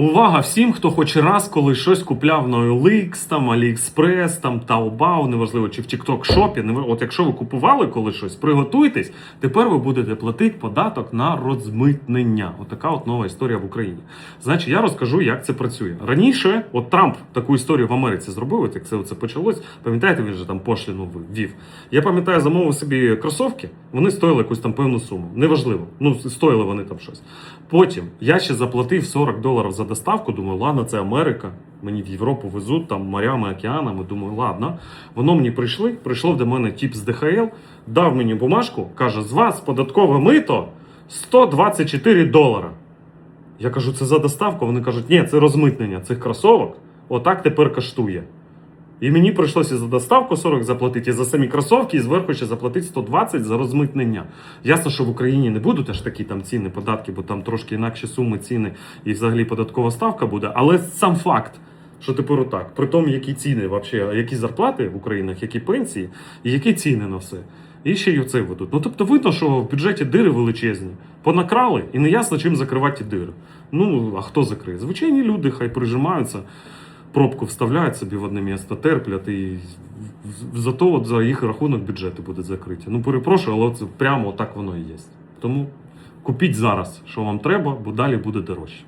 Увага всім, хто хоч раз коли щось купляв на OLX, там AliExpress, там Taobao, неважливо, чи в TikTok шопі. От якщо ви купували коли щось, приготуйтесь, тепер ви будете платити податок на розмитнення. Отака от нова історія в Україні. Значить, я розкажу, як це працює. Раніше, от Трамп таку історію в Америці зробив, от як це, це почалось. Пам'ятаєте, він же там пошліну ввів. Я пам'ятаю, замовив собі кросовки, вони стоїли якусь там певну суму. Неважливо. Ну, стоїли вони там щось. Потім я ще заплатив 40 доларів за доставку. Думаю, ладно, це Америка. Мені в Європу везуть там морями, океанами. Думаю, ладно. Воно мені прийшли. Прийшло до мене тіп з ДХЛ, дав мені бумажку, каже: з вас податкове мито 124 долара. Я кажу, це за доставку. Вони кажуть, ні, це розмитнення цих кросовок. Отак тепер коштує. І мені прийшлося за доставку 40 заплатити, і за самі кросовки, і зверху ще заплатити 120 за розмитнення. Ясно, що в Україні не будуть аж такі там ціни, податки, бо там трошки інакші суми ціни і взагалі податкова ставка буде. Але сам факт, що тепер отак, при тому, які ціни, вообще, які зарплати в Українах, які пенсії, і які ціни на все. І ще й оце ведуть. Ну тобто видно, що в бюджеті дири величезні. Понакрали, і не ясно, чим закривати ті дири. Ну, а хто закриє? Звичайні люди хай прижимаються пробку вставляють собі в одне місце, терплять і зато от за їх рахунок бюджети буде закриті. Ну перепрошую, але це прямо так воно і є. Тому купіть зараз, що вам треба, бо далі буде дорожче.